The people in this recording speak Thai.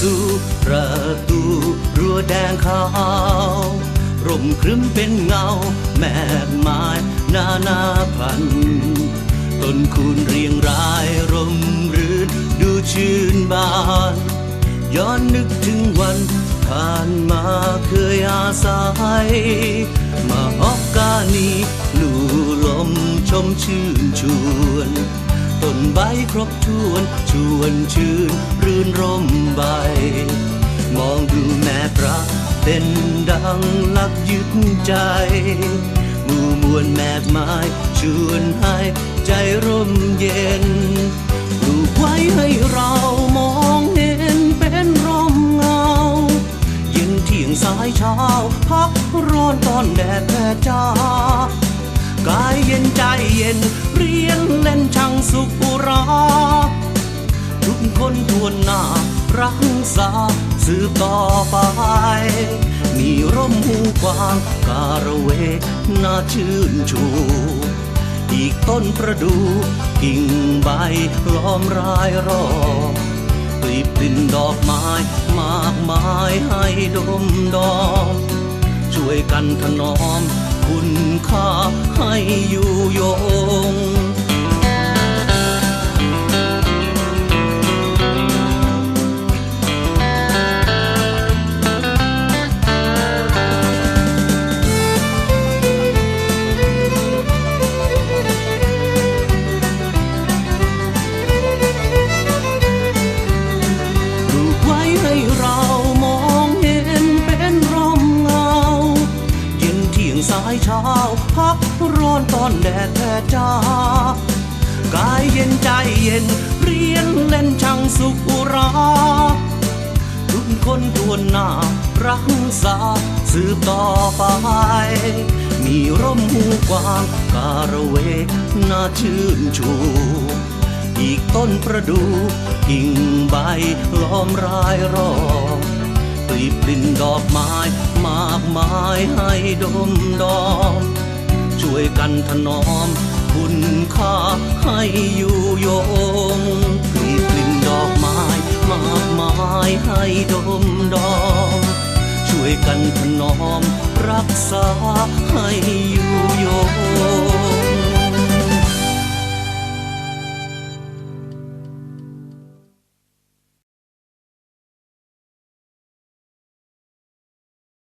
สู่ประตูรั้วแดงขาวร่มครึ้มเป็นเงา แมกไม้นานาพันต้นคูณเรียงรายร่มรื่นดูชื่นบาน ย้อนนึกถึงวันผ่านมาเคยอาศัย มาฮอกกานีลู่ลมชมชื่นชวน ต้นใบครบถ้วนชวนชื่นรื่นร่มใบ มองดูแม่พระเป็นดังหลักยึดใจหมู่มวลแมกไม้ชวนให้ใจร่มเย็นปลูกไว้ให้เรามองเห็นเป็นร่มเงา เย็นเที่ยงสายเช้าพักร้อนตอนแดดแผดจ้ากายเย็นใจเย็นเรียนเล่น สุขอุรา ทุกคนทวนหน้า รักษาสืบต่อไป มีร่มหูกวางการเวกน่าชื่นชู อีกต้นประดู่กิ่งใบล้อมรายรอบกลีบกลิ่นดอกไม้มากมายให้ดมดอม ช่วยกันถนอม คุณค่าให้อยู่ยง จากายเย็นใจเย็น เรียนเล่นช่างสุขอุรา ทุกคนทวนหน้า รักษาสืบต่อไป มีร่มหูกว้างการะเวกน่าชื่นชู อีกต้นประดู่กิ่งใบล้อมรายรอบกลีบลิ่นดอกไม้ มากมายให้ดมดอม วยกันถนอม คุณค่าให้อยู่ยงกลีบกลิ่นดอกไม้มากมายให้ดมดอม ช่วยกันถนอม รักษาให้อยู่